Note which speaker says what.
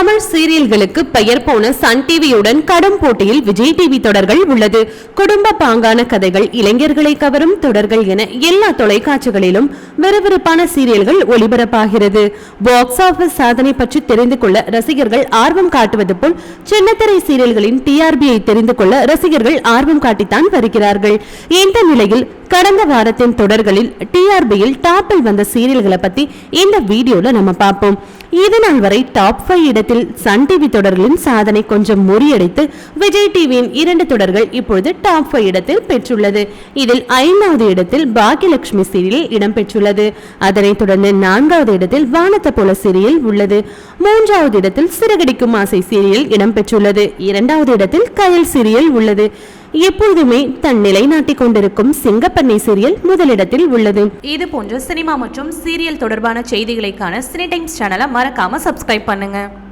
Speaker 1: தமிழ் சீரியல்களுக்கு பெயர் போன சன் டிவியுடன் கடும் போட்டியில் விஜய் டிவி தொடர்கள் உள்ளது. குடும்ப பாங்கான கதைகள் இளைஞர்களை கவரும் தொடர்கள் என எல்லா தொலைக்காட்சிகளிலும் விறுவிறுப்பான சீரியல்கள் ஒளிபரப்பாகிறது. பாக்ஸ் ஆபீஸ் சாதனை பற்றி தெரிந்து கொள்ள ரசிகர்கள் ஆர்வம் காட்டுவது போல் சின்னத்திரை சீரியல்களின் டிஆர்பியை தெரிந்து கொள்ள ரசிகர்கள் ஆர்வம் காட்டித்தான் வருகிறார்கள். இந்த நிலையில் கடந்த வாரத்தின் தொடர்களில் டிஆர்பியில் டாப்பில் வந்த சீரியல்களை பத்தி இந்த வீடியோல நம்ம பார்ப்போம். இதனால் வரை டாப் ஃபைவ் இடத்தில் சன் டிவி தொடர்களின் சாதனை கொஞ்சம் முறியடித்து விஜய் டிவியின் இரண்டு தொடர்கள் இப்பொழுது டாப் ஃபைவ் இடத்தில் பெற்றுள்ளது. இதில் ஐந்தாவது இடத்தில் பாக்கியலட்சுமி சீரியல் இடம்பெற்றுள்ளது. அதனைத் தொடர்ந்து நான்காவது இடத்தில் வானத்தை போல சீரியல் உள்ளது. மூன்றாவது இடத்தில் சிறகடிக்கும் ஆசை சீரியல் இடம்பெற்றுள்ளது. இரண்டாவது இடத்தில் கயல் சீரியல் உள்ளது. எப்பொழுதுமே தன் நிலைநாட்டிக் கொண்டிருக்கும் சிங்கப்பண்ணை சீரியல் முதலிடத்தில் உள்ளது.
Speaker 2: இது போன்ற சினிமா மற்றும் சீரியல் தொடர்பான செய்திகளைக்கான சினி டைம்ஸ் சேனலை மறக்காம சப்ஸ்கிரைப் பண்ணுங்க.